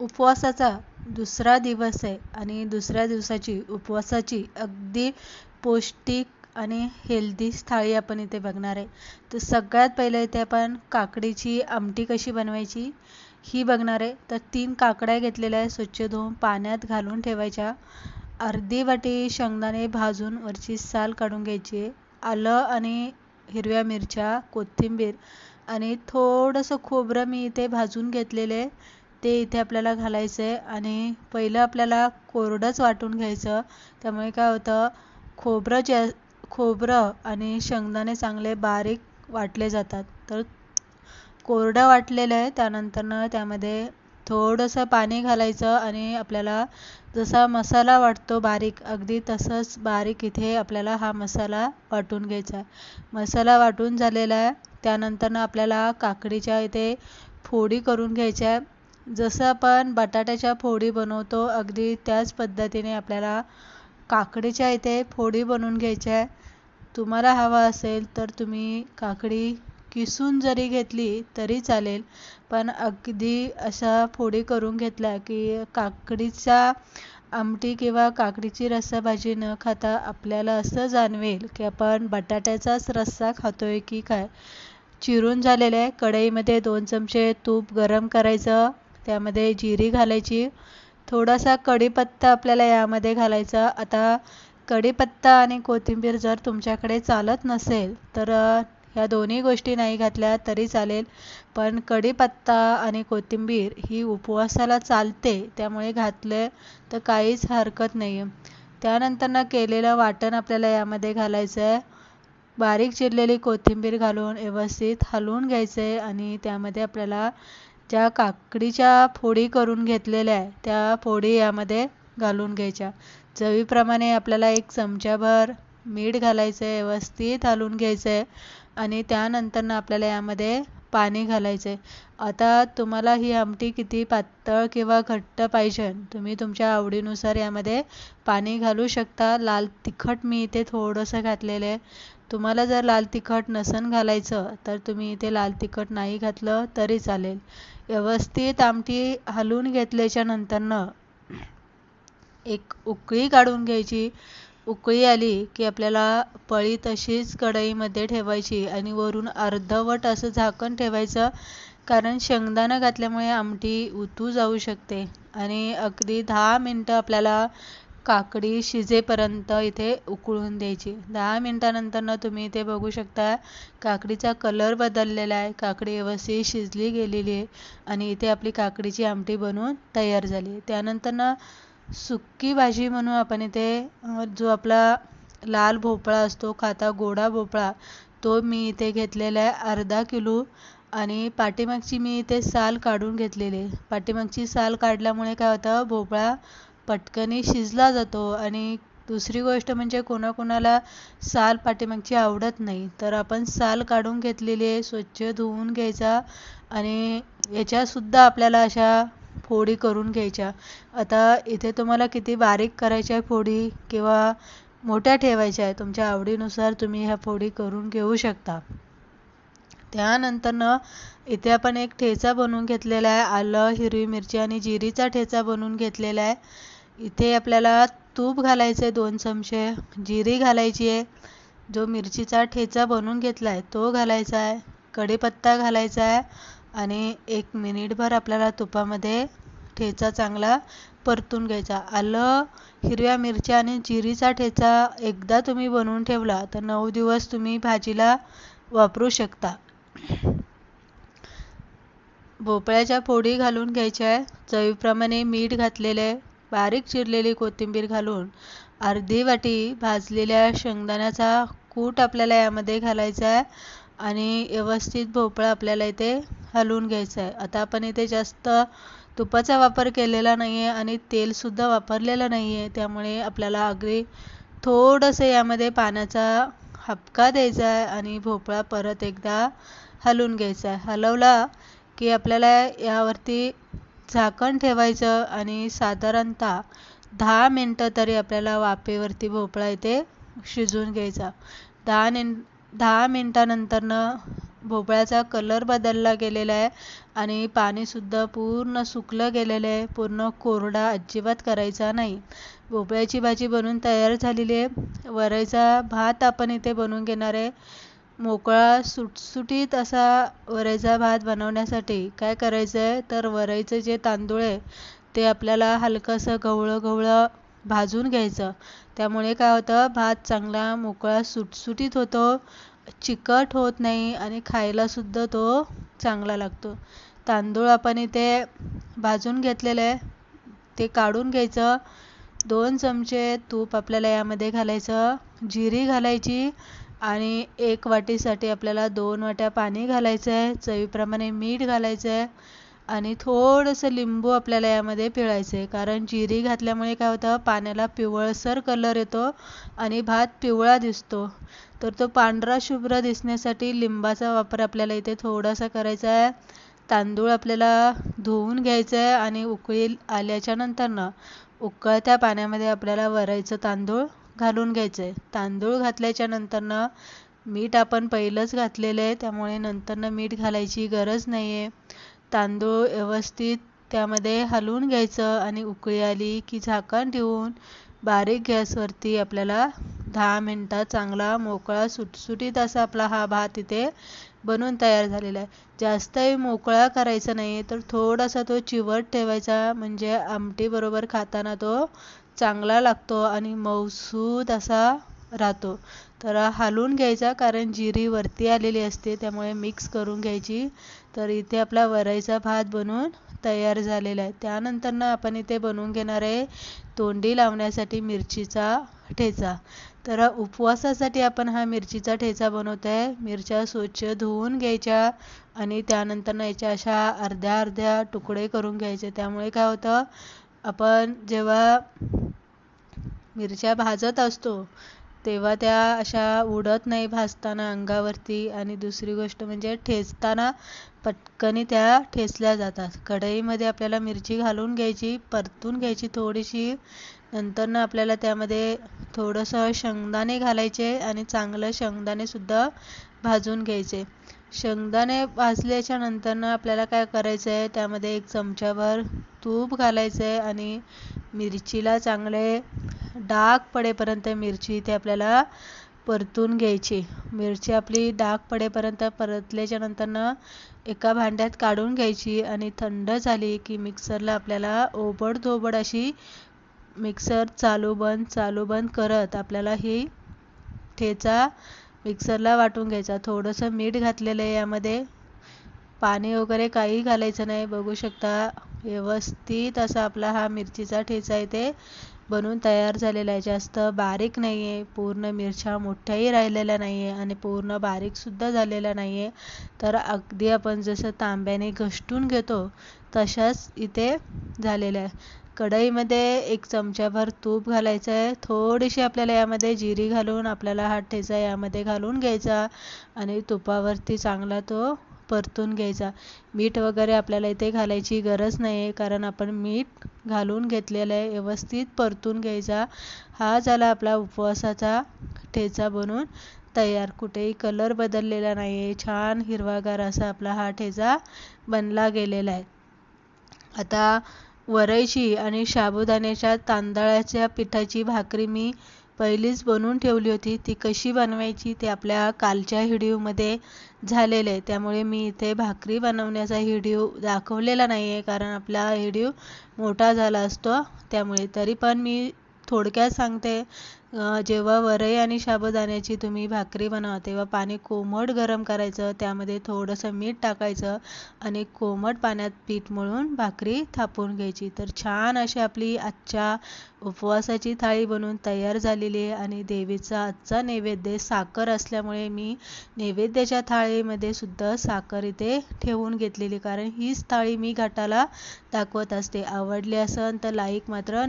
उपवासाचा दुसरा दिवस आहे आणि दुसऱ्या दिवसाची उपवासाची अगदी पौष्टिक आणि हेल्दी थाळी आपण इथे बघणार आहे. तर सगळ्यात पहिले इथे आपण काकडीची आमटी कशी बनवायची ही बघणार आहे. तर तीन काकड्या घेतलेल्या आहे स्वच्छ धुवून पाण्यात घालून ठेवायच्या. अर्धी वाटी शेंगदाणे भाजून वरची साल काढून घ्यायची आलं आणि हिरव्या मिरच्या कोथिंबीर आणि थोडंसं खोबरं मी इथे भाजून घेतलेले ते इथे आपल्याला घालायचं आहे आणि पहिलं आपल्याला कोरडंच वाटून घ्यायचं. त्यामुळे काय होतं खोबरं जे खोबरं आणि शेंगदाणे चांगले बारीक वाटले जातात. तर कोरडं वाटलेलं आहे त्यानंतरनं त्यामध्ये थोडंसं पाणी घालायचं आणि आपल्याला जसा मसाला वाटतो बारीक अगदी तसंच बारीक इथे आपल्याला हा मसाला वाटून घ्यायचा आहे. मसाला वाटून झालेला आहे त्यानंतरनं आपल्याला काकडीच्या इथे फोडी करून घ्यायच्या आहे. जसं आपण बटाट्याच्या फोडी बनवतो अगदी त्याच पद्धतीने आपल्याला काकडीच्या इथे फोडी बनवून घ्यायच्या आहे तुम्हाला हवा असेल तर तुम्ही काकडी किसून जरी घेतली तरी चालेल पण अगदी अशा फोडी करून घेतल्या की काकडीचा आमटी किंवा काकडीची रस्साभाजी न खाता आपल्याला असं जाणवेल की आपण बटाट्याचाच रस्सा खातोय की काय. चिरून झालेलं आहे कढईमध्ये दोन चमचे तूप गरम करायचं त्यामध्ये जिरी घालायची. थोडासा कढीपत्ता आपल्याला यामध्ये घालायचा. आता कढीपत्ता आणि कोथिंबीर जर तुमच्याकडे चालत नसेल तर ह्या दोन्ही गोष्टी नाही घातल्या तरी चालेल. पण कढीपत्ता आणि कोथिंबीर ही उपवासाला चालते त्यामुळे घातले तर काहीच हरकत नाही त्यानंतर ना केलेलं वाटण आपल्याला यामध्ये घालायचं आहे बारीक चिरलेली कोथिंबीर घालून व्यवस्थित हलवून घ्यायचं आहे आणि त्यामध्ये आपल्याला ज्या काकडीच्या फोडी करून घेतलेल्या आहे त्या फोडी यामध्ये घालून घ्यायच्या. चवीप्रमाणे आपल्याला एक चमच्याभर मीठ घालायचं आहे व्यवस्थित हलवून घ्यायचं आहे आणि त्यानंतरनं आपल्याला यामध्ये पाणी घालायचं आहे आता तुम्हाला ही आमटी किती पातळ किंवा घट्ट पाहिजे तुम्ही तुमच्या आवडीनुसार यामध्ये पाणी घालू शकता. लाल तिखट मी इथे थोडंसं घातलेलं आहे. तुम्हाला जर लाल तिखट नसन घालायचं तर तुम्ही इथे लाल तिखट नाही घातलं तरी चालेल. व्यवस्थित आमटी हलवून घेतल्याच्या नंतरनं एक उकळी काढून घ्यायची. उकळी आली की आपल्याला पळी तशीच कढईमध्ये ठेवायची आणि वरून अर्धवट असं झाकण ठेवायचं कारण शेंगदाणा घातल्यामुळे आमटी उतू जाऊ शकते. आणि अगदी दहा मिनटं आपल्याला काकडी शिजेपर्यंत इथे उकळून द्यायची. दहा मिनटानंतरनं तुम्ही इथे बघू शकता काकडीचा कलर बदललेला आहे. काकडी व्यवस्थित शिजली गेलेली आहे आणि इथे आपली काकडीची आमटी बनवून तयार झाली त्यानंतरनं सुक्की भाजी म्हणून आपण इथे जो आपला लाल भोपळा असतो खाता गोडा भोपळा तो मी इथे घेतलेला आहे अर्धा किलो आणि पाठीमागची मी इथे साल काढून घेतलेली आहे. पाठीमागची साल काढल्यामुळे काय होतं भोपळा पटकनी शिजला जातो आणि दुसरी गोष्ट म्हणजे कोणाकोणाला साल पाठीमागची आवडत नाही. तर आपण साल काढून घेतलेली आहे स्वच्छ धुवून घ्यायचा आणि याच्यासुद्धा आपल्याला अशा फोडी करून घ्यायच्या. आता इथे तुम्हाला किती बारीक करायच्या आहे फोडी किंवा मोठ्या ठेवायच्या आहे तुमच्या आवडीनुसार तुम्ही ह्या फोडी करून घेऊ शकता. त्यानंतरनं इथे आपण एक ठेचा बनवून घेतलेला आहे आलं हिरवी मिरची आणि जिरीचा ठेचा बनवून घेतलेला आहे. इथे आपल्याला तूप घालायचं आहे दोन चमचे जिरी घालायची आहे जो मिरचीचा ठेचा बनवून घेतला आहे तो घालायचा आहे कढीपत्ता घालायचा आहे आणि एक मिनिटभर आपल्याला तुपामध्ये ठेचा चांगला परतून घ्यायचा. आलं हिरव्या मिरच्या आणि जिरीचा ठेचा एकदा तुम्ही बनवून ठेवला तर नऊ दिवस तुम्ही भाजीला वापरू शकता. भोपळ्याच्या फोडी घालून घ्यायच्या आहे चवीप्रमाणे मीठ घातलेलं आहे बारीक चिरलेली कोथिंबीर घालून अर्धी वाटी भाजलेल्या शेंगदाण्याचा कूट आपल्याला यामध्ये घालायचा आहे आणि व्यवस्थित भोपळा आपल्याला इथे हलवून घ्यायचा आहे. आता आपण इथे जास्त तुपाचा वापर केलेला नाही आहे आणि तेलसुद्धा वापरलेलं नाही आहे त्यामुळे आपल्याला अगदी थोडंसं यामध्ये पाण्याचा हपका द्यायचा आहे आणि भोपळा परत एकदा हलवून घ्यायचा आहे. हलवला की आपल्याला यावरती झाकण ठेवायचं आणि साधारणतः दहा मिनटं तरी आपल्याला वाफेवरती भोपळा इथे शिजवून घ्यायचा. दहा मिन दहा मिनटानंतरनं भोपळ्याचा कलर बदलला गेलेला आहे आणि पाणीसुद्धा पूर्ण सुकलं गेलेलं आहे. पूर्ण कोरडा अजिबात करायचा नाही. भोपळ्याची भाजी बनवून तयार झालेली आहे. वरईचा भात आपण इथे बनवून घेणार आहे. मोकळा सुटसुटीत असा वरायचा भात बनवण्यासाठी काय करायचं आहे तर वरईचं जे तांदूळ आहे ते आपल्याला हलकंसं गवळं गवळं भाजून घ्यायचं. त्यामुळे काय होतं? भात चांगला मोकळा सुटसुटीत होतो चिकट होत नाही आणि खायलासुद्धा तो चांगला लागतो. तांदूळ आपण इथे भाजून घेतलेलं आहे. ते काढून घ्यायचं. दोन चमचे तूप आपल्याला यामध्ये घालायचं. जिरी घालायची. आणि एक वाटीसाठी आपल्याला दोन वाट्या पाणी घालायचं आहे चवीप्रमाणे मीठ घालायचं आहे आणि थोडंसं लिंबू आपल्याला यामध्ये पिळायचं आहे कारण जिरी घातल्यामुळे काय होतं पाण्याला पिवळसर कलर येतो आणि भात पिवळा दिसतो. तर तो पांढरा शुभ्र दिसण्यासाठी लिंबाचा वापर आपल्याला इथे थोडासा करायचा आहे तांदूळ आपल्याला धुवून घ्यायचं आहे आणि उकळी आल्याच्या नंतरनं उकळत्या पाण्यामध्ये आपल्याला वरायचं तांदूळ घालून घ्यायचं आहे तांदूळ घातल्याच्या नंतरनं मीठ आपण पहिलंच घातलेलं आहे त्यामुळे नंतरनं मीठ घालायची गरज नाही आहे तांदूळ व्यवस्थित त्यामध्ये हलवून घ्यायचं आणि उकळी आली की झाकण ठेवून बारीक गॅसवरती आपल्याला दहा मिनटात चांगला मोकळा सुटसुटीत असा आपला हा भात इथे बनवून तयार झालेला आहे. जास्तही मोकळा करायचा नाही तर थोडासा तो चिवट ठेवायचा. म्हणजे आमटीबरोबर खाताना तो चांगला लागतो आणि मऊसूद असा राहतो. तर हालून घ्यायचा कारण जिरी वरती आलेली असते त्यामुळे मिक्स करून घ्यायची. तर इथे आपला वरायचा भात बनवून तयार झालेला आहे. त्यानंतरनं आपण इथे बनवून घेणार आहे तोंडी लावण्यासाठी मिरचीचा ठेचा. तर उपवासासाठी आपण हा मिरचीचा ठेचा बनवत आहे मिरच्या स्वच्छ धुवून घ्यायच्या आणि त्यानंतर याच्या अशा अर्ध्या अर्ध्या तुकडे करून घ्यायचे. त्यामुळे काय होतं आपण जेव्हा मिरच्या भाजत असतो तेव्हा त्या अशा उडत नाही भाजताना अंगावरती. आणि दुसरी गोष्ट म्हणजे ठेचताना पटकनी त्या ठेचल्या जातात. कढईमध्ये आपल्याला मिरची घालून घ्यायची परतून घ्यायची थोडीशी. नंतरनं आपल्याला त्यामध्ये थोडंसं शेंगदाणे घालायचे आणि चांगलं शेंगदाणेसुद्धा भाजून घ्यायचे. शेंगदाणे भाजल्याच्या नंतरनं आपल्याला काय करायचं आहे त्यामध्ये एक चमच्याभर तूप घालायचं आहे आणि मिरचीला चांगले डाग पडेपर्यंत मिरची इथे आपल्याला परतून घ्यायची. मिरची आपली डाग पडेपर्यंत परतल्याच्या नंतरनं एका भांड्यात काढून घ्यायची आणि थंड झाली की मिक्सरला आपल्याला ओबडधोबड अशी मिक्सर चालू बंद चालू बंद करत आपल्याला ही ठेचा मिक्सरला वाटून घ्यायचा. थोडंसं मीठ घातलेलं आहे यामध्ये. पाणी वगैरे काही घालायचं नाही. बघू शकता व्यवस्थित असा आपला हा मिरचीचा ठेचा इथे बनवून तयार झालेला आहे. जास्त बारीक नाही आहे पूर्ण मिरच्या मोठ्याही राहिलेल्या नाही आहे आणि पूर्ण बारीकसुद्धा झालेल्या नाही आहे तर अगदी आपण जसं तांब्याने घसटून घेतो तशाच इथे झालेल्या आहे. कढईमध्ये एक चमच्याभर तूप घालायचं आहे थोडीशी आपल्याला यामध्ये जिरी घालून आपल्याला हा ठेचा यामध्ये घालून घ्यायचा आणि तुपावरती चांगला तो परतून घ्यायचा. मीठ वगैरे आपल्याला इथे घालायची गरज नाही आहे कारण आपण मीठ घालून घेतलेला आहे. व्यवस्थित परतून घ्यायचा. हा झाला आपला उपवासाचा ठेचा बनून तयार. कुठेही कलर बदललेला नाही आहे छान हिरवागार असा आपला हा ठेचा बनला गेलेला आहे. आता वरईची आणि साबुदाण्याच्या तांदळाच्या पिठाची भाकरी मी पहिलीच बनवून ठेवली होती. ती कशी बनवायची ते आपल्या कालच्या व्हिडिओमध्ये झालेले आहे. त्यामुळे मी इथे भाकरी बनवण्याचा व्हिडिओ दाखवलेला नाही आहे कारण आपला व्हिडिओ मोठा झाला असतो. त्यामुळे तरी पण मी थोडक्यात सांगते जेव्हा वरई आणि साबुदाण्याची तुम्ही भाकरी बनवा तेव्हा पाणी कोमट गरम करायचं त्यामध्ये थोडंसं मीठ टाकायचं आणि कोमट पाण्यात पीठ मळून भाकरी थापून घ्यायची. तर छान अशी आपली आजच्या उपवासाची थाळी बनवून तयार झालेली आहे आणि देवीचा आजचा नैवेद्य साखर असल्यामुळे मी नैवेद्याच्या थाळीमध्ये सुद्धा साखर इथे ठेवून घेतलेली कारण हीच थाळी मी घाटाला दाखवत असते. आवडली असेल तर लाईक मात्र